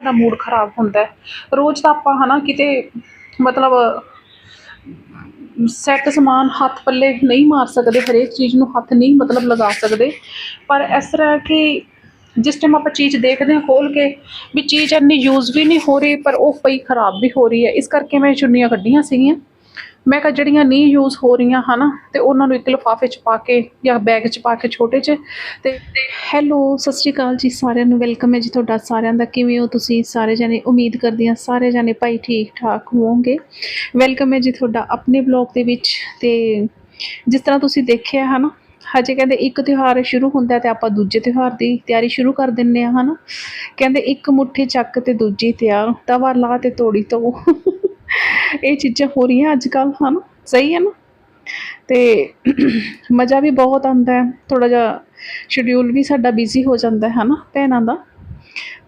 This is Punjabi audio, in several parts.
ਦਾ ਮੂਡ ਖਰਾਬ ਹੁੰਦਾ ਰੋਜ਼ ਤਾਂ ਆਪਾਂ ਹਨਾ ਕਿਤੇ ਮਤਲਬ ਸੈੱਟ ਸਮਾਨ ਹੱਥ ਪੱਲੇ ਨਹੀਂ ਮਾਰ ਸਕਦੇ, ਹਰੇਕ ਚੀਜ਼ ਨੂੰ ਹੱਥ ਨਹੀਂ ਮਤਲਬ ਲਗਾ ਸਕਦੇ। ਪਰ ਇਸ ਤਰ੍ਹਾਂ ਕਿ ਜਿਸ ਟਾਈਮ ਆਪਾਂ ਚੀਜ਼ ਦੇਖਦੇ ਹਾਂ ਖੋਲ ਕੇ ਵੀ ਚੀਜ਼ ਇੰਨੀ ਯੂਜ਼ ਵੀ ਨਹੀਂ ਹੋ ਰਹੀ, ਪਰ ਉਹ ਪਈ ਖਰਾਬ ਵੀ ਹੋ ਰਹੀ ਹੈ। ਇਸ ਕਰਕੇ ਮੈਂ ਚੁੰਨੀਆਂ ਕੱਢੀਆਂ ਸੀਗੀਆਂ। ਮੈਂ ਕਿਹਾ ਜਿਹੜੀਆਂ ਨਹੀਂ ਯੂਜ਼ ਹੋ ਰਹੀਆਂ ਹਨਾ, ਤੇ ਉਹਨਾਂ ਨੂੰ ਇੱਕ ਲਿਫਾਫੇ 'ਚ ਪਾ ਕੇ ਜਾਂ ਬੈਗ 'ਚ ਪਾ ਕੇ ਛੋਟੇ 'ਚ ਤੇ ਹੈਲੋ ਸਤਿ ਸ਼੍ਰੀ ਅਕਾਲ ਜੀ ਸਾਰਿਆਂ ਨੂੰ ਵੈਲਕਮ ਹੈ ਜੀ ਤੁਹਾਡਾ ਸਾਰਿਆਂ ਦਾ, ਕਿਵੇਂ ਹੋ ਤੁਸੀਂ? ਸਾਰੇ ਜਣੇ ਉਮੀਦ ਕਰਦੀ ਹਾਂ ਸਾਰੇ ਜਣੇ ਭਾਈ ਠੀਕ ਠਾਕ ਹੋਵੋਗੇ। ਵੈਲਕਮ ਹੈ ਜੀ ਤੁਹਾਡਾ ਆਪਣੇ ਬਲੌਗ ਦੇ ਵਿੱਚ ਤੇ ਜਿਸ ਤਰ੍ਹਾਂ ਤੁਸੀਂ ਦੇਖਿਆ ਹਨਾ, ਹਜੇ ਕਹਿੰਦੇ ਇੱਕ ਤਿਉਹਾਰ ਸ਼ੁਰੂ ਹੁੰਦਾ ਤੇ ਆਪਾਂ ਦੂਜੇ ਤਿਉਹਾਰ ਦੀ ਤਿਆਰੀ ਸ਼ੁਰੂ ਕਰ ਦਿੰਨੇ ਆ ਹਨਾ। ਕਹਿੰਦੇ ਇੱਕ ਮੁੱਠੀ ਚੱਕ ਤੇ ਦੂਜੀ ਤਿਆਰ, ਤਵਾ ਲਾ ਤੇ ਤੋੜੀ ਤੋਂ ਇਹ ਚੀਜ਼ਾਂ ਹੋ ਰਹੀਆਂ ਅੱਜ ਕੱਲ ਹਨ? ਸਹੀ ਹੈ ਨਾ? ਤੇ ਮਜ਼ਾ ਵੀ ਬਹੁਤ ਆਉਂਦਾ ਹੈ। ਥੋੜਾ ਜਿਹਾ ਸ਼ਡਿਊਲ ਵੀ ਸਾਡਾ ਬਿਜ਼ੀ ਹੋ ਜਾਂਦਾ ਹੈ ਨਾ ਭੈਣਾਂ ਦਾ?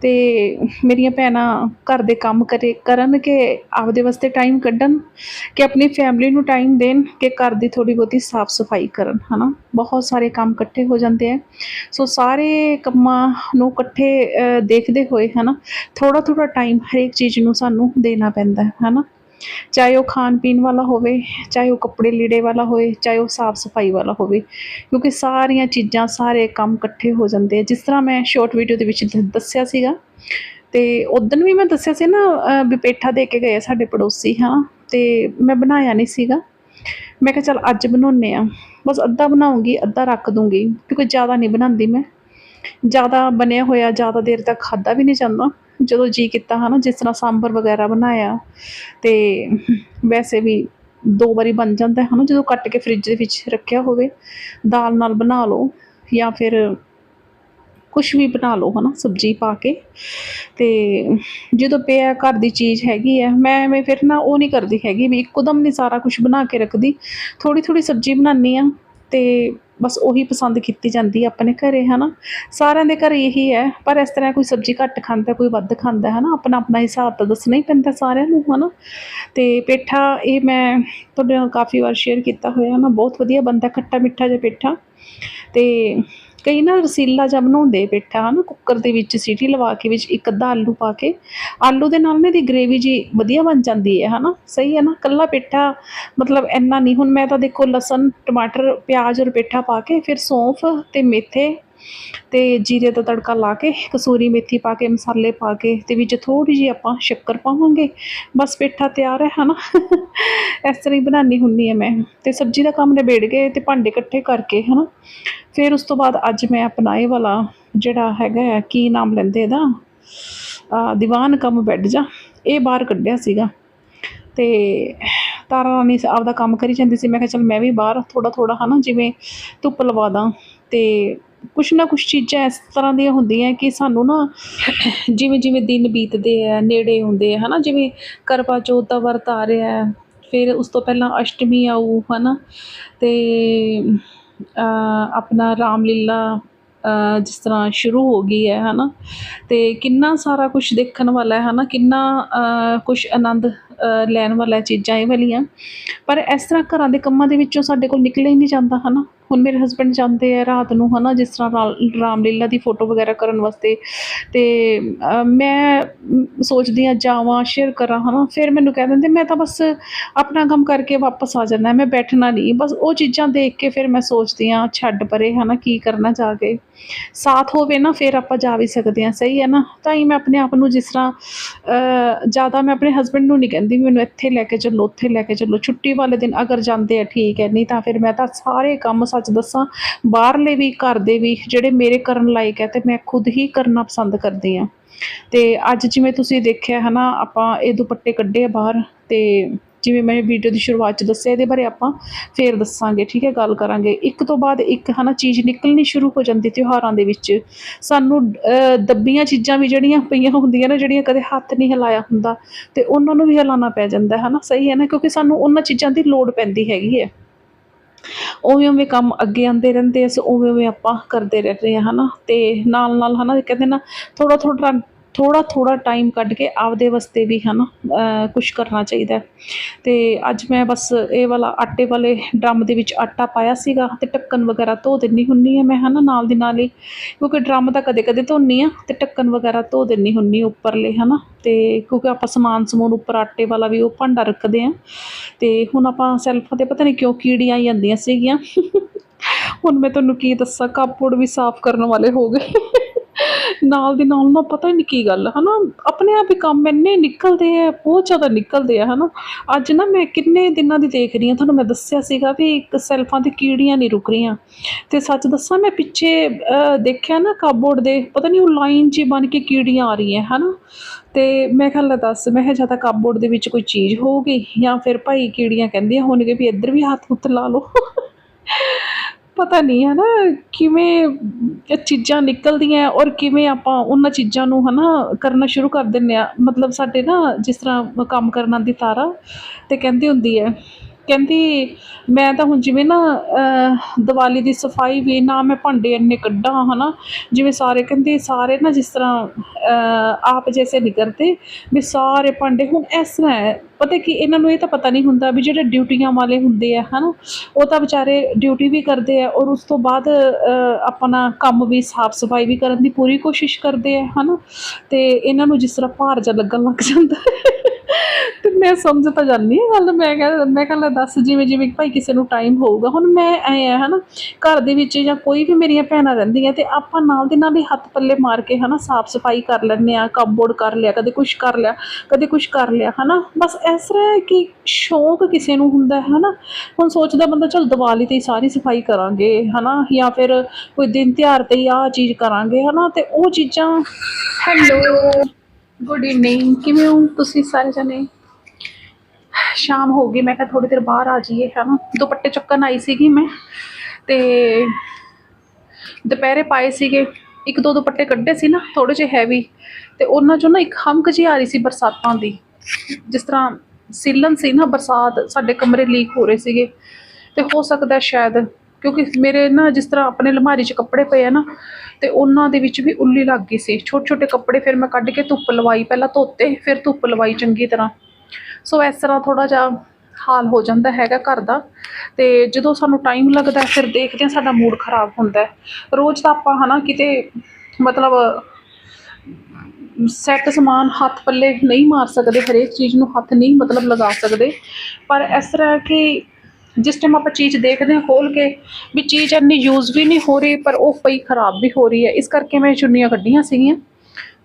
ਤੇ ਮੇਰੀਆਂ ਭੈਣਾਂ ਘਰ ਦੇ ਕੰਮ ਕਰੇ ਕਰਨ ਕਿ ਆਪਦੇ ਵਾਸਤੇ ਟਾਈਮ ਕੱਢਣ, ਕਿ ਆਪਣੀ ਫੈਮਿਲੀ ਨੂੰ ਟਾਈਮ ਦੇਣ, ਕਿ ਘਰ ਦੀ ਥੋੜੀ ਬਹੁਤੀ ਸਾਫ਼ ਸਫ਼ਾਈ ਕਰਨ, ਹਨਾ? ਬਹੁਤ ਸਾਰੇ ਕੰਮ ਇਕੱਠੇ ਹੋ ਜਾਂਦੇ ਆ ਸੋ ਸਾਰੇ ਕੰਮਾਂ ਨੂੰ ਇਕੱਠੇ ਦੇਖਦੇ ਹੋਏ, ਹਨਾ ਥੋੜਾ ਥੋੜਾ ਟਾਈਮ ਹਰੇਕ ਚੀਜ਼ ਨੂੰ ਸਾਨੂੰ ਦੇਣਾ ਪੈਂਦਾ ਹੈ, ਹਨਾ? ਚਾਹੇ ਉਹ ਖਾਣ ਪੀਣ ਵਾਲਾ ਹੋਵੇ, ਚਾਹੇ ਉਹ ਕੱਪੜੇ ਲੀੜੇ ਵਾਲਾ ਹੋਵੇ ਚਾਹੇ ਉਹ ਸਾਫ਼ ਸਫ਼ਾਈ ਵਾਲਾ ਹੋਵੇ, ਕਿਉਂਕਿ ਸਾਰੀਆਂ ਚੀਜ਼ਾਂ, ਸਾਰੇ ਕੰਮ ਇਕੱਠੇ ਹੋ ਜਾਂਦੇ ਆ। ਜਿਸ ਤਰ੍ਹਾਂ ਮੈਂ ਸ਼ਾਰਟ ਵੀਡੀਓ ਦੇ ਵਿੱਚ ਦ- ਦੱਸਿਆ ਸੀਗਾ, ਤੇ ਉਦੋਂ ਵੀ ਮੈਂ ਦੱਸਿਆ ਸੀ ਨਾ ਬਿਪੇਠਾ ਦੇ ਕੇ ਗਏ ਸਾਡੇ ਪੜੋਸੀ, ਹਾਂ, ਤੇ ਮੈਂ ਬਣਾਇਆ ਨਹੀਂ ਸੀਗਾ। ਮੈਂ ਕਿਹਾ ਚਲ ਅੱਜ ਬਣਾਉਨੇ ਆ। ਬਸ ਅੱਧਾ ਬਣਾਉਂਗੀ, ਅੱਧਾ ਰੱਖ ਦੂੰਗੀ, ਕਿਉਂਕਿ ਜ਼ਿਆਦਾ ਨਹੀਂ ਬਣਾਉਂਦੀ ਮੈਂ। ਜ਼ਿਆਦਾ ਬਣਿਆ ਹੋਇਆ, ਜ਼ਿਆਦਾ ਦੇਰ ਤੱਕ ਖਾਦਾ ਵੀ ਨਹੀਂ ਜਾਂਦਾ। ਜਦੋਂ ਜੀ ਕੀਤਾ ਹਨਾ, ਜਿਸ ਤਰ੍ਹਾਂ ਸਾਂਬਰ ਵਗੈਰਾ ਬਣਾਇਆ, ਤੇ ਵੈਸੇ ਵੀ ਦੋ ਵਾਰੀ ਬਣ ਜਾਂਦਾ ਹੈ ਹਨਾ, ਜਦੋਂ ਕੱਟ ਕੇ ਫ੍ਰਿਜ ਦੇ ਵਿੱਚ ਰੱਖਿਆ ਹੋਵੇ, ਦਾਲ ਨਾਲ ਬਣਾ ਲਓ ਜਾਂ ਫਿਰ ਕੁਝ ਵੀ ਬਣਾ ਲਓ ਹਨਾ, ਸਬਜ਼ੀ ਪਾ ਕੇ, ਤੇ ਜਦੋਂ ਪਿਆ ਘਰ ਦੀ ਚੀਜ਼ ਹੈਗੀ ਹੈ, ਮੈਂ ਐਵੇਂ ਫਿਰ ਨਾ ਉਹ ਨਹੀਂ ਕਰਦੀ ਹੈਗੀ ਵੀ ਇੱਕੋਦਮ ਨਹੀਂ ਸਾਰਾ ਕੁਝ ਬਣਾ ਕੇ ਰੱਖਦੀ ਥੋੜੀ ਥੋੜੀ ਸਬਜ਼ੀ ਬਣਾਉਂਦੀ ਆ ਤੇ ਬਸ ਉਹੀ ਪਸੰਦ ਕੀਤੀ ਜਾਂਦੀ ਆ ਆਪਣੇ ਘਰੇ, ਹਨਾ? ਸਾਰਿਆਂ ਦੇ ਘਰ ਇਹੀ ਹੈ, ਪਰ ਇਸ ਤਰ੍ਹਾਂ ਕੋਈ ਸਬਜ਼ੀ ਘੱਟ ਖਾਂਦਾ, ਕੋਈ ਵੱਧ ਖਾਂਦਾ, ਹਨਾ? ਆਪਣਾ ਆਪਣਾ ਹਿਸਾਬ ਤਾਂ ਦੱਸਣਾ ਹੀ ਪੈਂਦਾ ਸਾਰਿਆਂ ਨੂੰ, ਹਨਾ? ਤੇ ਪੇਠਾ ਇਹ ਮੈਂ ਤੁਹਾਡੇ ਨਾਲ ਕਾਫੀ ਵਾਰ ਸ਼ੇਅਰ ਕੀਤਾ ਹੋਇਆ ਨਾ ਬਹੁਤ ਵਧੀਆ ਬਣਦਾ ਖੱਟਾ ਮਿੱਠਾ ਜਿਹਾ ਪੇਠਾ। ਤੇ ਕਈ ਨਾ ਰਸੀਲਾ ਜਿਹਾ ਬਣਾਉਂਦੇ ਪੇਠਾ, ਹਨਾ, ਕੁੱਕਰ ਦੇ ਵਿੱਚ ਸੀਟੀ ਲਵਾ ਕੇ, ਵਿੱਚ ਇੱਕ ਅੱਧਾ ਆਲੂ ਪਾ ਕੇ, ਆਲੂ ਦੇ ਨਾਲ ਨਾ ਇਹਦੀ ਗ੍ਰੇਵੀ ਜੀ ਵਧੀਆ ਬਣ ਜਾਂਦੀ ਹੈ, ਹਨਾ, ਸਹੀ ਹੈ ਨਾ ਕੱਲਾ ਪੇਠਾ ਮਤਲਬ ਇੰਨਾ ਨਹੀਂ, ਹੁਣ ਮੈਂ ਤਾਂ ਦੇਖੋ ਲਸਣ, ਟਮਾਟਰ, ਪਿਆਜ਼ ਔਰ ਪੇਠਾ ਪਾ ਕੇ ਫਿਰ ਸੌਂਫ ਤੇ ਮੇਥੇ ਤੇ ਜੀਰੇ ਦਾ ਤੜਕਾ ਲਾ ਕੇ ਕਸੂਰੀ ਮੇਥੀ ਪਾ ਕੇ ਮਸਾਲੇ ਪਾ ਕੇ ਤੇ ਵਿੱਚ ਥੋੜੀ ਜਿਹੀ ਆਪਾਂ ਸ਼ੱਕਰ ਪਾਵਾਂਗੇ। ਬਸ ਪੇਠਾ ਤਿਆਰ ਹੈ ਹਨਾ? ਇਸ ਤਰ੍ਹਾਂ ਹੀ ਬਣਾਉਣੀ ਹੁੰਦੀ ਹੈ ਮੈਂ। ਤੇ ਸਬਜ਼ੀ ਦਾ ਕੰਮ ਨਿਬੇੜ ਕੇ ਤੇ ਭਾਂਡੇ ਇਕੱਠੇ ਕਰਕੇ ਹਨਾ? ਫਿਰ ਉਸ ਤੋਂ ਬਾਅਦ ਅੱਜ ਮੈਂ ਆਪਣਾ ਇਹ ਵਾਲਾ ਜਿਹੜਾ ਹੈਗਾ ਹੈ, ਕੀ ਨਾਮ ਲੈਂਦੇ ਇਹਦਾ? ਦੀਵਾਨ ਕੰਮ ਬੈੱਡ ਜਾ ਇਹ ਬਾਹਰ ਕੱਢਿਆ ਸੀਗਾ। ਤੇ ਤਾਰਾ ਰਾਣੀ ਆਪਦਾ ਕੰਮ ਕਰੀ ਜਾਂਦੀ ਸੀ। ਮੈਂ ਕਿਹਾ ਚਲ ਮੈਂ ਵੀ ਬਾਹਰ ਥੋੜਾ ਥੋੜਾ ਹਨਾ? ਜਿਵੇਂ ਧੁੱਪ ਲਵਾ ਦਾਂ। ਤੇ ਕੁਛ ਨਾ ਕੁਛ ਚੀਜ਼ਾਂ ਇਸ ਤਰ੍ਹਾਂ ਦੀਆਂ ਹੁੰਦੀਆਂ ਕਿ ਸਾਨੂੰ ਨਾ ਜਿਵੇਂ ਜਿਵੇਂ ਦਿਨ ਬੀਤਦੇ ਆ, ਨੇੜੇ ਹੁੰਦੇ ਆ ਨਾ ਜਿਵੇਂ ਕਰਵਾ ਚੌਥ ਦਾ ਵਰਤ ਆ ਰਿਹਾ ਫਿਰ ਉਸ ਤੋਂ ਪਹਿਲਾਂ ਅਸ਼ਟਮੀ ਆਊ ਹੈ ਨਾ ਅਤੇ ਆਪਣਾ ਰਾਮਲੀਲਾ ਜਿਸ ਤਰ੍ਹਾਂ ਸ਼ੁਰੂ ਹੋ ਗਈ ਹੈ ਹੈ ਨਾ ਅਤੇ ਕਿੰਨਾ ਸਾਰਾ ਕੁਝ ਦੇਖਣ ਵਾਲਾ ਹੈ ਨਾ ਕਿੰਨਾ ਕੁਝ ਆਨੰਦ ਲੈਣ ਵਾਲਾ ਚੀਜ਼ਾਂ ਇਹ ਵਾਲੀਆਂ, ਪਰ ਇਸ ਤਰ੍ਹਾਂ ਘਰਾਂ ਦੇ ਕੰਮਾਂ ਦੇ ਵਿੱਚੋਂ ਸਾਡੇ ਕੋਲ ਨਿਕਲਿਆ ਹੀ ਨਹੀਂ ਜਾਂਦਾ ਹੈ ਨਾ ਹੁਣ ਮੇਰੇ ਹਸਬੰਡ ਜਾਂਦੇ ਆ ਰਾਤ ਨੂੰ, ਹਨਾ, ਜਿਸ ਤਰ੍ਹਾਂ ਰਾ- ਰਾਮਲੀਲਾ ਦੀ ਫੋਟੋ ਵਗੈਰਾ ਕਰਨ ਵਾਸਤੇ। ਤੇ ਮੈਂ ਸੋਚਦੀ ਆ ਜਾਵਾਂ ਸ਼ੇਅਰ ਕਰਾਂ, ਹਨਾ। ਫਿਰ ਮੈਨੂੰ ਕਹਿ ਦਿੰਦੇ, ਮੈਂ ਤਾਂ ਬਸ ਆਪਣਾ ਕੰਮ ਕਰਕੇ ਵਾਪਸ ਆ ਜਾਣਾ ਮੈਂ ਬੈਠਣਾ ਨਹੀਂ। ਬਸ ਉਹ ਚੀਜ਼ਾਂ ਦੇਖ ਕੇ ਫਿਰ ਮੈਂ ਸੋਚਦੀ ਆ ਛੱਡ ਪਰੇ, ਹਨਾ, ਕੀ ਕਰਨਾ ਜਾ ਕੇ। ਸਾਥ ਹੋਵੇ ਨਾ, ਫਿਰ ਆਪਾਂ ਜਾ ਵੀ ਸਕਦੇ ਆ ਸਹੀ ਹੈ ਨਾ। ਤਾਂ ਹੀ ਮੈਂ ਆਪਣੇ ਆਪ ਨੂੰ ਜਿਸ ਤਰ੍ਹਾਂ ਜ਼ਿਆਦਾ ਮੈਂ ਆਪਣੇ ਹਸਬੰਡ ਨੂੰ ਨਹੀਂ ਕਹਿੰਦੀ, ਮੈਨੂੰ ਇੱਥੇ ਲੈ ਕੇ ਚੱਲੋ, ਉੱਥੇ ਲੈ ਕੇ ਚੱਲੋ। ਛੁੱਟੀ ਵਾਲੇ ਦਿਨ ਅਗਰ ਜਾਂਦੇ ਆ, ਠੀਕ ਹੈ, ਨਹੀਂ ਤਾਂ ਫਿਰ ਮੈਂ ਤਾਂ ਸਾਰੇ ਕੰਮ ਸੱਚ ਦੱਸਾਂ, ਬਾਹਰਲੇ ਵੀ ਘਰ ਦੇ ਵੀ ਜਿਹੜੇ ਮੇਰੇ ਕਰਨ ਲਾਇਕ ਹੈ ਤੇ ਮੈਂ ਖੁਦ ਹੀ ਕਰਨਾ ਪਸੰਦ ਕਰਦੀ ਆ ਤੇ ਅੱਜ ਜਿਵੇਂ ਤੁਸੀਂ ਦੇਖਿਆ ਹੈ ਨਾ ਆਪਾਂ ਇਹ ਦੁਪੱਟੇ ਕੱਢੇ ਆ ਬਾਹਰ ਤੇ ਜਿਵੇਂ ਮੈਂ ਵੀਡੀਓ ਦੀ ਸ਼ੁਰੂਆਤ ਚ ਦੱਸਿਆ, ਇਹਦੇ ਬਾਰੇ ਆਪਾਂ ਫੇਰ ਦੱਸਾਂਗੇ, ਠੀਕ ਹੈ, ਗੱਲ ਕਰਾਂਗੇ। ਇੱਕ ਤੋਂ ਬਾਅਦ ਇੱਕ ਹਨਾ, ਚੀਜ਼ ਨਿਕਲਣੀ ਸ਼ੁਰੂ ਹੋ ਜਾਂਦੀ ਤਿਉਹਾਰਾਂ ਦੇ ਵਿੱਚ। ਸਾਨੂੰ ਦੱਬੀਆਂ ਚੀਜ਼ਾਂ ਵੀ ਜਿਹੜੀਆਂ ਪਈਆਂ ਹੁੰਦੀਆਂ ਨਾ, ਜਿਹੜੀਆਂ ਕਦੇ ਹੱਥ ਨਹੀਂ ਹਿਲਾਇਆ ਹੁੰਦਾ ਤੇ ਉਹਨਾਂ ਨੂੰ ਵੀ ਹਿਲਾਉਣਾ ਪੈ ਜਾਂਦਾ ਹੈ ਹਨਾ। ਸਹੀ ਹੈ ਨਾ? ਕਿਉਂਕਿ ਸਾਨੂੰ ਉਹਨਾਂ ਚੀਜ਼ਾਂ ਦੀ ਲੋੜ ਪੈਂਦੀ ਹੈਗੀ ਹੈ। ਉਵੇਂ ਉਵੇਂ ਕੰਮ ਅੱਗੇ ਆਉਂਦੇ ਰਹਿੰਦੇ ਅਸੀਂ ਉਵੇਂ ਉਵੇਂ ਆਪਾਂ ਕਰਦੇ ਰਹਿੰਦੇ ਆ, ਹਨਾ? ਤੇ ਨਾਲ ਨਾਲ, ਹਨਾ, ਕਹਿੰਦੇ ਨਾ ਥੋੜਾ ਥੋੜਾ ਥੋੜਾ ਥੋੜਾ ਟਾਈਮ ਕੱਢ ਕੇ ਆਪਦੇ ਵਾਸਤੇ ਵੀ ਹਨਾ ਕੁਝ ਕਰਨਾ ਚਾਹੀਦਾ ਹੈ। ਤੇ ਅੱਜ ਮੈਂ ਬਸ ਇਹ ਵਾਲਾ ਆਟੇ ਵਾਲੇ ਡਰਮ ਦੇ ਵਿੱਚ ਆਟਾ ਪਾਇਆ ਸੀਗਾ ਤੇ ਢੱਕਣ ਵਗੈਰਾ ਧੋ ਦਿੰਨੀ ਹੁੰਨੀ ਆ ਮੈਂ ਹਨਾ ਨਾਲ ਦੀ ਨਾਲ ਹੀ, ਕਿਉਂਕਿ ਡਰਮ ਤਾਂ ਕਦੇ ਕਦੇ ਧੋਨੀ ਆ ਤੇ ਢੱਕਣ ਵਗੈਰਾ ਧੋ ਦਿੰਨੀ ਹੁੰਨੀ ਉੱਪਰਲੇ ਹਨਾ। ਤੇ ਕਿਉਂਕਿ ਆਪਾਂ ਸਮਾਨ ਸਮੂਨ ਉੱਪਰ ਆਟੇ ਵਾਲਾ ਵੀ ਉਹ ਭਾਂਡਾ ਰੱਖਦੇ ਆ ਤੇ ਹੁਣ ਆਪਾਂ ਸੈਲਫਾਂ ਤੇ ਪਤਾ ਨਹੀਂ ਕਿਉਂ ਕੀੜੀਆਂ ਆਈ ਜਾਂਦੀਆਂ ਸੀਗੀਆਂ। ਹੁਣ ਮੈਂ ਤੁਹਾਨੂੰ ਕੀ ਦੱਸਾਂ ਕਾਪੋਰਡ ਵੀ ਸਾਫ਼ ਕਰਨ ਵਾਲੇ ਹੋ ਗਏ। ਨਾਲ ਦੀ ਨਾਲ ਨਾ ਪਤਾ ਹੀ ਨਹੀਂ ਕੀ ਗੱਲ, ਹਨਾ? ਆਪਣੇ ਆਪ ਹੀ ਕੰਮ ਇੰਨੇ ਨਿਕਲਦੇ ਆ, ਬਹੁਤ ਜ਼ਿਆਦਾ ਨਿਕਲਦੇ ਆ, ਹਨਾ? ਅੱਜ ਨਾ ਮੈਂ ਕਿੰਨੇ ਦਿਨਾਂ ਦੀ ਦੇਖ ਰਹੀ ਹਾਂ, ਤੁਹਾਨੂੰ ਮੈਂ ਦੱਸਿਆ ਸੀਗਾ ਵੀ ਇੱਕ ਸੈਲਫਾਂ ਤੇ ਕੀੜੀਆਂ ਨਹੀਂ ਰੁਕ ਰਹੀਆਂ। ਤੇ ਸੱਚ ਦੱਸਾਂ, ਮੈਂ ਪਿੱਛੇ ਦੇਖਿਆ ਨਾ ਕਾਪਬੋਰਡ ਦੇ, ਪਤਾ ਨਹੀਂ ਉਹ ਲਾਈਨ 'ਚ ਬਣ ਕੇ ਕੀੜੀਆਂ ਆ ਰਹੀਆਂ, ਹਨਾ? ਤੇ ਮੈਂ ਕਿਹਾ, ਲੈ ਦੱਸ, ਮੈਂ ਕਿਹਾ, ਜਾਂ ਤਾਂ ਕਾਪਬੋਰਡ ਦੇ ਵਿੱਚ ਕੋਈ ਚੀਜ਼ ਹੋਊਗੀ, ਜਾਂ ਫਿਰ ਭਾਈ ਕੀੜੀਆਂ ਕਹਿੰਦੀਆਂ ਹੋਣਗੇ ਵੀ ਇੱਧਰ ਵੀ ਹੱਥ ਹੁੱਥ ਲਾ ਲਓ। ਪਤਾ ਨਹੀਂ ਹੈ ਨਾ ਕਿਵੇਂ ਇਹ ਚੀਜ਼ਾਂ ਨਿਕਲਦੀਆਂ ਔਰ ਕਿਵੇਂ ਆਪਾਂ ਉਹਨਾਂ ਚੀਜ਼ਾਂ ਨੂੰ ਹੈ ਨਾ ਕਰਨਾ ਸ਼ੁਰੂ ਕਰ ਦਿੰਦੇ ਹਾਂ। ਮਤਲਬ ਸਾਡੇ ਨਾ ਜਿਸ ਤਰ੍ਹਾਂ ਕੰਮ ਕਰਨ ਦੀ ਤਾਰਾ ਤੇ ਕਹਿੰਦੀ ਹੁੰਦੀ ਹੈ ਕਹਿੰਦੀ ਮੈਂ ਤਾਂ ਹੁਣ ਜਿਵੇਂ ਨਾ ਅਹ, ਦੀਵਾਲੀ ਦੀ ਸਫ਼ਾਈ ਵੀ ਨਾ ਮੈਂ ਭਾਂਡੇ ਇੰਨੇ ਕੱਢਾਂ ਹਨਾ। ਜਿਵੇਂ ਸਾਰੇ ਕਹਿੰਦੇ ਸਾਰੇ ਨਾ ਜਿਸ ਤਰ੍ਹਾਂ ਆਪ ਜੈਸੇ ਨਹੀਂ ਕਰਦੇ ਵੀ ਸਾਰੇ ਭਾਂਡੇ ਹੁਣ ਇਸ ਤਰ੍ਹਾਂ ਹੈ। ਪਤਾ ਕਿ ਇਹਨਾਂ ਨੂੰ ਇਹ ਤਾਂ ਪਤਾ ਨਹੀਂ ਹੁੰਦਾ ਵੀ ਜਿਹੜੇ ਡਿਊਟੀਆਂ ਵਾਲੇ ਹੁੰਦੇ ਆ ਹਨਾ ਉਹ ਤਾਂ ਵਿਚਾਰੇ ਡਿਊਟੀ ਵੀ ਕਰਦੇ ਆ ਔਰ ਉਸ ਤੋਂ ਬਾਅਦ ਆਪਣਾ ਕੰਮ ਵੀ ਸਾਫ਼ ਸਫ਼ਾਈ ਵੀ ਕਰਨ ਦੀ ਪੂਰੀ ਕੋਸ਼ਿਸ਼ ਕਰਦੇ ਆ ਹਨਾ। ਤੇ ਇਹਨਾਂ ਨੂੰ ਜਿਸ ਤਰ੍ਹਾਂ ਭਾਰ ਜਿਹਾ ਲੱਗਣ ਲੱਗ ਜਾਂਦਾ। ਮੈਂ ਸਮਝ ਤਾਂ ਜਾਂਦੀ ਹਾਂ ਗੱਲ, ਮੈਂ ਕਿਹਾ ਮੈਂ ਕਹਿੰਦਾ ਦੱਸ ਜਿਵੇਂ ਜਿਵੇਂ ਭਾਈ ਕਿਸੇ ਨੂੰ ਟਾਈਮ ਹੋਊਗਾ। ਹੁਣ ਮੈਂ ਐ ਆ, ਹਨਾ, ਘਰ ਦੇ ਵਿੱਚ ਜਾਂ ਕੋਈ ਵੀ ਮੇਰੀਆਂ ਭੈਣਾਂ ਰਹਿੰਦੀਆਂ ਤੇ ਆਪਾਂ ਨਾਲ ਦੇ ਨਾਲ ਹੀ ਹੱਥ ਪੱਲੇ ਮਾਰ ਕੇ, ਹਨਾ, ਸਾਫ਼ ਸਫ਼ਾਈ ਕਰ ਲੈਂਦੇ ਆ ਕਪਬੋਰਡ ਕਰ ਲਿਆ, ਕਦੇ ਕੁਝ ਕਰ ਲਿਆ, ਕਦੇ ਕੁਝ ਕਰ ਲਿਆ, ਹਨਾ। ਬਸ ਇਸ ਤਰ੍ਹਾਂ ਕਿ ਸ਼ੌਕ ਕਿਸੇ ਨੂੰ ਹੁੰਦਾ ਹੈ, ਹਨਾ। ਹੁਣ ਸੋਚਦਾ ਬੰਦਾ, ਚਲ ਦੀਵਾਲੀ ਤੇ ਸਾਰੀ ਸਫ਼ਾਈ ਕਰਾਂਗੇ, ਹਨਾ, ਜਾਂ ਫਿਰ ਕੋਈ ਦਿਨ ਤਿਉਹਾਰ ਤੇ ਹੀ ਆਹ ਚੀਜ਼ ਕਰਾਂਗੇ, ਹਨਾ, ਤੇ ਉਹ ਚੀਜ਼ਾਂ ਹੈਲੋ ਗੁੱਡ ਈਵਨਿੰਗ ਕਿਵੇਂ ਹੋ ਤੁਸੀਂ ਸਾਰੇ ਜਣੇ? ਸ਼ਾਮ ਹੋ ਗਈ, ਮੈਂ ਕਿਹਾ ਥੋੜੀ ਦੇਰ ਬਾਹਰ ਆ ਜਾਈਏ ਹਨਾ ਦੁਪੱਟੇ ਚੱਕਣ ਆਈ ਸੀਗੀ ਮੈਂ ਤੇ ਦੁਪਹਿਰੇ ਪਾਏ ਸੀਗੇ, ਇੱਕ ਦੋ ਦੁਪੱਟੇ ਕੱਢੇ ਸੀ ਨਾ ਥੋੜੇ ਜਿਹੇ ਹੈਵੀ ਤੇ ਉਹਨਾਂ ਚੋਂ ਨਾ ਇੱਕ ਹਮਕ ਜਿਹੀ ਆ ਰਹੀ ਸੀ ਬਰਸਾਤਾਂ ਦੀ, ਜਿਸ ਤਰ੍ਹਾਂ ਸੀਲਨ ਸੀ ਨਾ ਬਰਸਾਤ, ਸਾਡੇ ਕਮਰੇ ਲੀਕ ਹੋ ਰਹੇ ਸੀਗੇ ਤੇ ਹੋ ਸਕਦਾ ਸ਼ਾਇਦ, ਕਿਉਂਕਿ ਮੇਰੇ ਨਾ ਜਿਸ ਤਰ੍ਹਾਂ ਆਪਣੇ ਅਲਮਾਰੀ 'ਚ ਕੱਪੜੇ ਪਏ ਆ ਨਾ ਤੇ ਉਹਨਾਂ ਦੇ ਵਿੱਚ ਵੀ ਉੱਲੀ ਲੱਗ ਗਈ ਸੀ ਛੋਟੇ ਛੋਟੇ ਕੱਪੜੇ ਫਿਰ ਮੈਂ ਕੱਢ ਕੇ ਧੁੱਪ ਲਵਾਈ, ਪਹਿਲਾਂ ਧੋਤੇ, ਫਿਰ ਧੁੱਪ ਲਵਾਈ ਚੰਗੀ ਤਰ੍ਹਾਂ। ਸੋ ਇਸ ਤਰ੍ਹਾਂ ਥੋੜਾ ਜਿਹਾ ਹਾਲ ਹੋ ਜਾਂਦਾ ਹੈਗਾ ਘਰ ਦਾ ਤੇ ਜਦੋਂ ਸਾਨੂੰ ਟਾਈਮ ਲੱਗਦਾ ਫਿਰ ਦੇਖਦੇ ਹਾਂ ਸਾਡਾ ਮੂਡ ਖਰਾਬ ਹੁੰਦਾ ਰੋਜ਼ ਤਾਂ ਆਪਾਂ ਹਨਾ ਕਿਤੇ ਮਤਲਬ ਸੈੱਟ ਸਮਾਨ ਹੱਥ ਪੱਲੇ ਨਹੀਂ ਮਾਰ ਸਕਦੇ, ਹਰੇਕ ਚੀਜ਼ ਨੂੰ ਹੱਥ ਨਹੀਂ ਮਤਲਬ ਲਗਾ ਸਕਦੇ। ਪਰ ਇਸ ਤਰ੍ਹਾਂ ਕਿ ਜਿਸ ਟਾਈਮ ਆਪਾਂ ਚੀਜ਼ ਦੇਖਦੇ ਹਾਂ ਖੋਲ ਕੇ ਵੀ ਚੀਜ਼ ਇੰਨੀ ਯੂਜ਼ ਵੀ ਨਹੀਂ ਹੋ ਰਹੀ, ਪਰ ਉਹ ਪਈ ਖਰਾਬ ਵੀ ਹੋ ਰਹੀ ਹੈ। ਇਸ ਕਰਕੇ ਮੈਂ ਚੁੰਨੀਆਂ ਕੱਢੀਆਂ ਸੀਗੀਆਂ।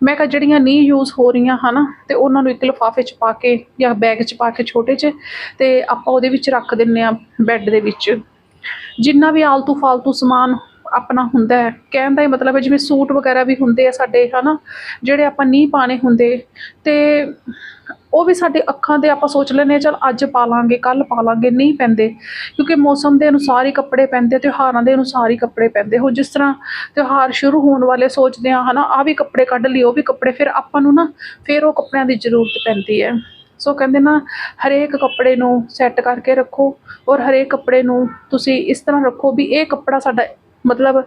ਮੈਂ ਕਿਹਾ ਜਿਹੜੀਆਂ ਨਹੀਂ ਯੂਜ਼ ਹੋ ਰਹੀਆਂ ਹਨਾ, ਤੇ ਉਹਨਾਂ ਨੂੰ ਇੱਕ ਲਿਫਾਫੇ 'ਚ ਪਾ ਕੇ ਜਾਂ ਬੈਗ 'ਚ ਪਾ ਕੇ ਛੋਟੇ 'ਚ, ਤੇ ਆਪਾਂ ਉਹਦੇ ਵਿੱਚ ਰੱਖ ਦਿੰਨੇ ਆ ਬੈੱਡ ਦੇ ਵਿੱਚ। ਜਿੰਨਾ ਵੀ ਆਲਤੂ ਫਾਲਤੂ ਸਮਾਨ ਆਪਣਾ ਹੁੰਦਾ ਹੈ, ਕਹਿਣ ਦਾ ਹੀ ਮਤਲਬ ਹੈ ਜਿਵੇਂ ਸੂਟ ਵਗੈਰਾ ਵੀ ਹੁੰਦੇ ਆ ਸਾਡੇ ਹਨਾ, ਜਿਹੜੇ ਆਪਾਂ ਨਹੀਂ ਪਾਣੇ ਹੁੰਦੇ, ਤੇ ਉਹ ਵੀ ਸਾਡੇ ਅੱਖਾਂ 'ਤੇ ਆਪਾਂ ਸੋਚ ਲੈਂਦੇ ਹਾਂ, ਚਲ ਅੱਜ ਪਾ ਲਾਂਗੇ ਕੱਲ ਪਾ ਲਾਂਗੇ, ਨਹੀਂ ਪੈਂਦੇ। ਕਿਉਂਕਿ ਮੌਸਮ ਦੇ ਅਨੁਸਾਰ ਹੀ ਕੱਪੜੇ ਪੈਂਦੇ, ਤਿਉਹਾਰਾਂ ਦੇ ਅਨੁਸਾਰ ਹੀ ਕੱਪੜੇ ਪੈਂਦੇ। ਹੋ ਜਿਸ ਤਰ੍ਹਾਂ ਤਿਉਹਾਰ ਸ਼ੁਰੂ ਹੋਣ ਵਾਲੇ ਸੋਚਦੇ ਆ ਹਨਾ ਆ ਵੀ ਕੱਪੜੇ ਕੱਢ ਲਈ ਉਹ ਵੀ ਕੱਪੜੇ, ਫਿਰ ਆਪਾਂ ਨੂੰ ਨਾ, ਫਿਰ ਉਹ ਕੱਪੜਿਆਂ ਦੀ ਜ਼ਰੂਰਤ ਪੈਂਦੀ ਹੈ। ਸੋ ਕਹਿੰਦੇ ਨਾ, ਹਰੇਕ ਕੱਪੜੇ ਨੂੰ ਸੈੱਟ ਕਰਕੇ ਰੱਖੋ ਔਰ ਹਰੇਕ ਕੱਪੜੇ ਨੂੰ ਤੁਸੀਂ ਇਸ ਤਰ੍ਹਾਂ ਰੱਖੋ ਵੀ ਇਹ ਕੱਪੜਾ ਸਾਡਾ ਮਤਲਬ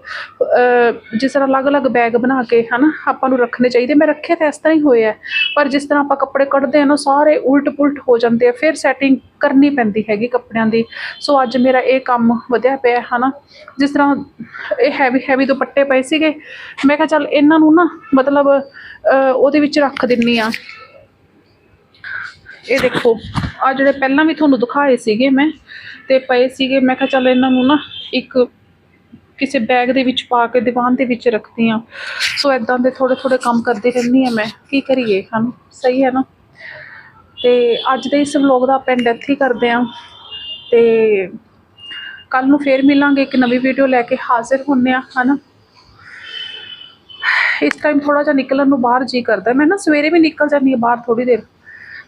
ਜਿਸ ਤਰ੍ਹਾਂ ਅਲੱਗ-ਅਲੱਗ ਬੈਗ ਬਣਾ ਕੇ, ਹਨਾ, ਆਪਾਂ ਨੂੰ ਰੱਖਣੇ ਚਾਹੀਦੇ। ਮੈਂ ਰੱਖੇ ਤਾਂ ਇਸ ਤਰ੍ਹਾਂ ਹੀ ਹੋਏ ਆ। ਪਰ ਜਿਸ ਤਰ੍ਹਾਂ ਆਪਾਂ ਕੱਪੜੇ ਕੱਢਦੇ ਆ ਨਾ, ਸਾਰੇ ਉਲਟ-ਪੁਲਟ ਹੋ ਜਾਂਦੇ ਆ। ਫਿਰ ਸੈਟਿੰਗ ਕਰਨੀ ਪੈਂਦੀ ਹੈਗੀ ਕੱਪੜਿਆਂ ਦੀ। ਸੋ ਅੱਜ ਮੇਰਾ ਇਹ ਕੰਮ ਵਧਿਆ ਪਿਆ, ਹਨਾ। ਜਿਸ ਤਰ੍ਹਾਂ ਇਹ ਹੈਵੀ ਹੈਵੀ ਦੁਪੱਟੇ ਪਏ ਸੀਗੇ, ਮੈਂ ਕਿਹਾ ਚੱਲ ਇਹਨਾਂ ਨੂੰ ਨਾ, ਮਤਲਬ ਉਹਦੇ ਵਿੱਚ ਰੱਖ ਦਿੰਨੀ ਆ। ਇਹ ਦੇਖੋ ਆ ਜਿਹੜੇ ਪਹਿਲਾਂ ਵੀ ਤੁਹਾਨੂੰ ਦਿਖਾਏ ਸੀਗੇ ਮੈਂ, ਤੇ ਪਏ ਸੀਗੇ, ਮੈਂ ਕਿਹਾ ਚੱਲ ਇਹਨਾਂ ਨੂੰ ਨਾ ਇੱਕ ਕਿਸੇ ਬੈਗ ਦੇ ਵਿੱਚ ਪਾ ਕੇ ਦੀਵਾਨ ਦੇ ਵਿੱਚ ਰੱਖਦੀ ਆ ਸੋ ਇਦਾਂ ਦੇ ਥੋੜੇ ਥੋੜੇ ਕੰਮ ਕਰਦੀ ਰਹਿੰਦੀ ਆ ਮੈਂ। ਕੀ ਕਰੀਏ ਹਨ? ਸਹੀ ਹੈ ਨਾ? ਤੇ ਅੱਜ ਦੇ ਇਸ ਵਲੌਗ ਦਾ ਆਪਾਂ ਡੈਥ ਹੀ ਕਰਦੇ ਆ ਤੇ ਕੱਲ ਨੂੰ ਫੇਰ ਮਿਲਾਂਗੇ ਇੱਕ ਨਵੀਂ ਵੀਡੀਓ ਲੈ ਕੇ ਹਾਜ਼ਰ ਹੁੰਨੇ ਆ ਹਨਾ? ਇਸ ਟਾਈਮ ਥੋੜਾ ਜਿਹਾ ਨਿਕਲਣ ਨੂੰ ਬਾਹਰ ਜੀ ਕਰਦਾ। ਮੈਂ ਨਾ ਸਵੇਰੇ ਵੀ ਨਿਕਲ ਜਾਂਦੀ ਹਾਂ ਬਾਹਰ ਥੋੜੀ ਦੇਰ।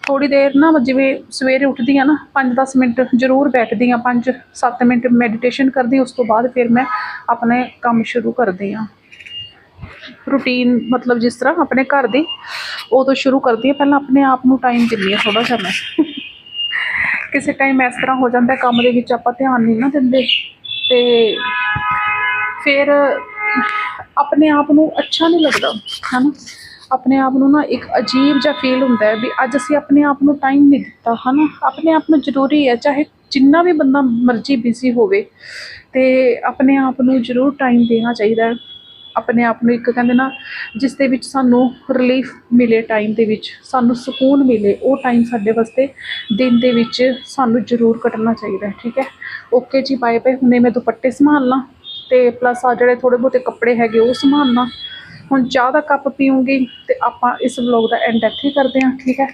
ਥੋੜੀ ਦੇਰ ਨਾ ਜਿਵੇਂ ਸਵੇਰੇ ਉੱਠਦੀ ਆ ਨਾ 5-10 ਮਿੰਟ ਜ਼ਰੂਰ ਬੈਠਦੀ ਆ 5-7 ਮਿੰਟ ਮੈਡੀਟੇਸ਼ਨ ਕਰਦੀ ਉਸ ਤੋਂ ਬਾਅਦ ਫਿਰ ਮੈਂ ਆਪਣੇ ਕੰਮ ਸ਼ੁਰੂ ਕਰਦੀ ਆ ਰੂਟੀਨ ਮਤਲਬ ਜਿਸ ਤਰ੍ਹਾਂ ਆਪਣੇ ਘਰ ਦੀ ਉਦੋਂ ਸ਼ੁਰੂ ਕਰਦੀ ਆ ਪਹਿਲਾਂ ਆਪਣੇ ਆਪ ਨੂੰ ਟਾਈਮ ਦਿੰਦੀ ਆ ਥੋੜਾ ਜਿਹਾ ਮੈਂ। ਕਿਸੇ ਟਾਈਮ ਇਸ ਤਰ੍ਹਾਂ ਹੋ ਜਾਂਦਾ, ਕੰਮ ਦੇ ਵਿੱਚ ਆਪਾਂ ਧਿਆਨ ਨਹੀਂ ਨਾ ਦਿੰਦੇ। ਤੇ ਫਿਰ ਆਪਣੇ ਆਪ ਨੂੰ ਅੱਛਾ ਨਹੀਂ ਲੱਗਦਾ, ਹਨਾ? ਆਪਣੇ ਆਪ ਨੂੰ ਨਾ ਇੱਕ ਅਜੀਬ ਜਿਹਾ ਫੀਲ ਹੁੰਦਾ ਹੈ ਵੀ ਅੱਜ ਅਸੀਂ ਆਪਣੇ ਆਪ ਨੂੰ ਟਾਈਮ ਨਹੀਂ ਦਿੱਤਾ, ਹਨਾ? ਆਪਣੇ ਆਪ ਨੂੰ ਜ਼ਰੂਰੀ ਹੈ, ਚਾਹੇ ਜਿੰਨਾ ਵੀ ਬੰਦਾ ਮਰਜ਼ੀ ਬਿਜ਼ੀ ਹੋਵੇ, ਤੇ ਆਪਣੇ ਆਪ ਨੂੰ ਜ਼ਰੂਰ ਟਾਈਮ ਦੇਣਾ ਚਾਹੀਦਾ ਹੈ। ਆਪਣੇ ਆਪ ਨੂੰ ਇੱਕ ਕਹਿੰਦੇ ਨਾ, ਜਿਸ ਦੇ ਵਿੱਚ ਸਾਨੂੰ ਰਿਲੀਫ ਮਿਲੇ ਟਾਈਮ ਦੇ ਵਿੱਚ, ਸਾਨੂੰ ਸਕੂਨ ਮਿਲੇ, ਉਹ ਟਾਈਮ ਸਾਡੇ ਵਾਸਤੇ ਦਿਨ ਦੇ ਵਿੱਚ ਸਾਨੂੰ ਜ਼ਰੂਰ ਕੱਢਣਾ ਚਾਹੀਦਾ ਠੀਕ ਹੈ? ਓਕੇ ਜੀ ਬਾਏ ਬਾਏ ਹੁਣੇ ਮੈਂ ਦੁਪੱਟੇ ਸੰਭਾਲ ਲਾਂ ਤੇ ਪਲੱਸ ਆ ਜਿਹੜੇ ਥੋੜੇ ਬਹੁਤੇ ਕੱਪੜੇ ਹੈਗੇ, ਉਹ ਸੰਭਾਲਣਾ। ਹੁਣ ਚਾਹ ਦਾ ਕੱਪ ਪੀਉਂਗੀ ਤੇ ਆਪਾਂ ਇਸ ਵਲੌਗ ਦਾ ਐਂਡ ਇੱਥੇ ਹੀ ਕਰਦੇ ਹਾਂ, ਠੀਕ ਹੈ?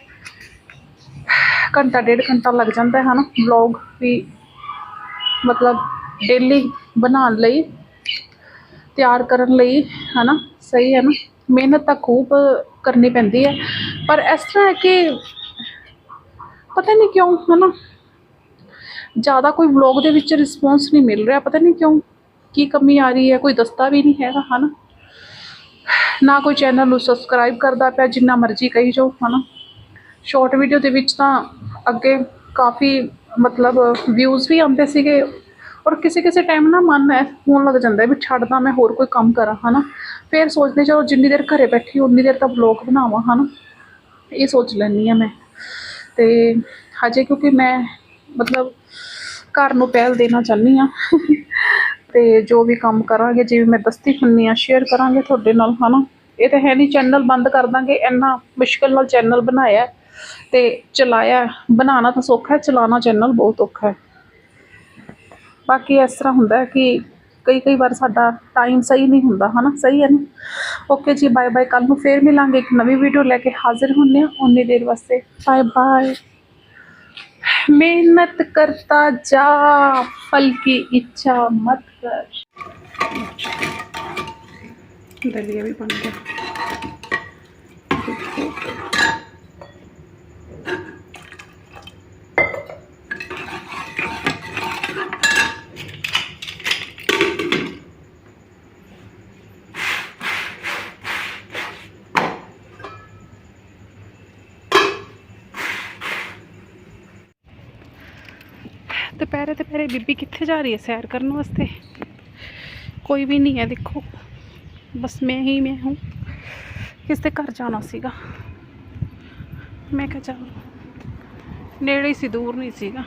ਘੰਟਾ ਡੇਢ ਘੰਟਾ ਲੱਗ ਜਾਂਦਾ ਹੈ ਨਾ ਵਲੌਗ ਵੀ ਮਤਲਬ ਡੇਲੀ ਬਣਾਉਣ ਲਈ, ਤਿਆਰ ਕਰਨ ਲਈ ਹੈ ਨਾ ਸਹੀ ਹੈ ਨਾ? ਮਿਹਨਤ ਤਾਂ ਖੂਬ ਕਰਨੀ ਪੈਂਦੀ ਹੈ, ਪਰ ਇਸ ਤਰ੍ਹਾਂ ਹੈ ਕਿ ਪਤਾ ਨਹੀਂ ਕਿਉਂ ਹੈ ਨਾ ਜ਼ਿਆਦਾ ਕੋਈ ਵਲੌਗ ਦੇ ਵਿੱਚ ਰਿਸਪੌਂਸ ਨਹੀਂ ਮਿਲ ਰਿਹਾ, ਪਤਾ ਨਹੀਂ ਕਿਉਂ ਕੀ ਕਮੀ ਆ ਰਹੀ ਹੈ, ਕੋਈ ਦੱਸਦਾ ਵੀ ਨਹੀਂ ਹੈਗਾ, ਹਨਾ? ਨਾ ਕੋਈ ਚੈਨਲ ਨੂੰ ਸਬਸਕ੍ਰਾਈਬ ਕਰਦਾ ਪਿਆ, ਜਿੰਨਾ ਮਰਜ਼ੀ ਕਹੀ ਜਾਓ, ਹਨਾ? ਸ਼ਾਰਟ ਵੀਡੀਓ ਦੇ ਵਿੱਚ ਤਾਂ ਅੱਗੇ ਕਾਫੀ ਮਤਲਬ ਵਿਊਜ਼ ਵੀ ਆਉਂਦੇ ਸੀਗੇ ਔਰ ਕਿਸੇ ਕਿਸੇ ਟਾਈਮ ਨਾ ਮਨ ਹੈ ਹੋਣ ਲੱਗ ਜਾਂਦਾ ਵੀ ਛੱਡਦਾ ਮੈਂ ਹੋਰ ਕੋਈ ਕੰਮ ਕਰਾਂ, ਹਨਾ? ਫਿਰ ਸੋਚਦੇ ਚਲੋ ਜਿੰਨੀ ਦੇਰ ਘਰੇ ਬੈਠੀ, ਉਨੀ ਦੇਰ ਤਾਂ ਵਲੌਗ ਬਣਾਵਾਂ, ਹਨਾ? ਇਹ ਸੋਚ ਲੈਂਦੀ ਆ ਮੈਂ। ਤੇ ਹਜੇ ਕਿਉਂਕਿ ਮੈਂ ਮਤਲਬ ਘਰ ਨੂੰ ਪਹਿਲ ਦੇਣਾ ਚਾਹੁੰਦੀ ਆ। ਤੇ ਜੋ ਵੀ ਕੰਮ ਕਰਾਂਗੇ, ਜਿਵੇਂ ਮੈਂ ਦੱਸਦੀ ਹੁੰਨੀ ਆ ਸ਼ੇਅਰ ਕਰਾਂਗੇ ਤੁਹਾਡੇ ਨਾਲ, ਹਨਾ? ਇਹ ਤਾਂ ਹੈ ਨਹੀਂ ਚੈਨਲ ਬੰਦ ਕਰ ਦਾਂਗੇ, ਇੰਨਾ ਮੁਸ਼ਕਿਲ ਨਾਲ ਚੈਨਲ ਬਣਾਇਆ ਹੈ ਤੇ ਚਲਾਇਆ ਬਣਾਉਣਾ ਤਾਂ ਸੌਖਾ ਹੈ, ਚਲਾਉਣਾ ਚੈਨਲ ਬਹੁਤ ਔਖਾ ਹੈ। ਬਾਕੀ ਇਸ ਤਰ੍ਹਾਂ ਹੁੰਦਾ ਕਿ ਕਈ ਕਈ ਵਾਰ ਸਾਡਾ ਟਾਈਮ ਸਹੀ ਨਹੀਂ ਹੁੰਦਾ, ਹਨਾ? ਸਹੀ ਹੈ ਨਾ? ਓਕੇ ਜੀ ਬਾਏ ਬਾਏ ਕੱਲ ਨੂੰ ਫੇਰ ਮਿਲਾਂਗੇ ਇੱਕ ਨਵੀਂ ਵੀਡੀਓ ਲੈ ਕੇ ਹਾਜ਼ਰ ਹੁੰਨੇ ਆ ਉਨੀ ਦੇਰ ਵਾਸਤੇ ਬਾਏ ਬਾਏ मेहनत करता जा फल की इच्छा मत कर। दलिया भी बन गया ਦੁਪਹਿਰੇ ਦੁਪਹਿਰੇ ਬੀਬੀ ਕਿੱਥੇ ਜਾ ਰਹੀ ਹੈ ਸੈਰ ਕਰਨ ਵਾਸਤੇ? ਕੋਈ ਵੀ ਨਹੀਂ ਹੈ, ਦੇਖੋ। ਬਸ ਮੈਂ ਹੀ ਮੈਂ ਹੂੰ। ਕਿਸ ਦੇ ਘਰ ਜਾਣਾ ਸੀਗਾ। ਮੈਂ ਕਿਹਾ ਚਲ ਨੇੜੇ ਹੀ ਸੀ, ਦੂਰ ਨਹੀਂ ਸੀਗਾ।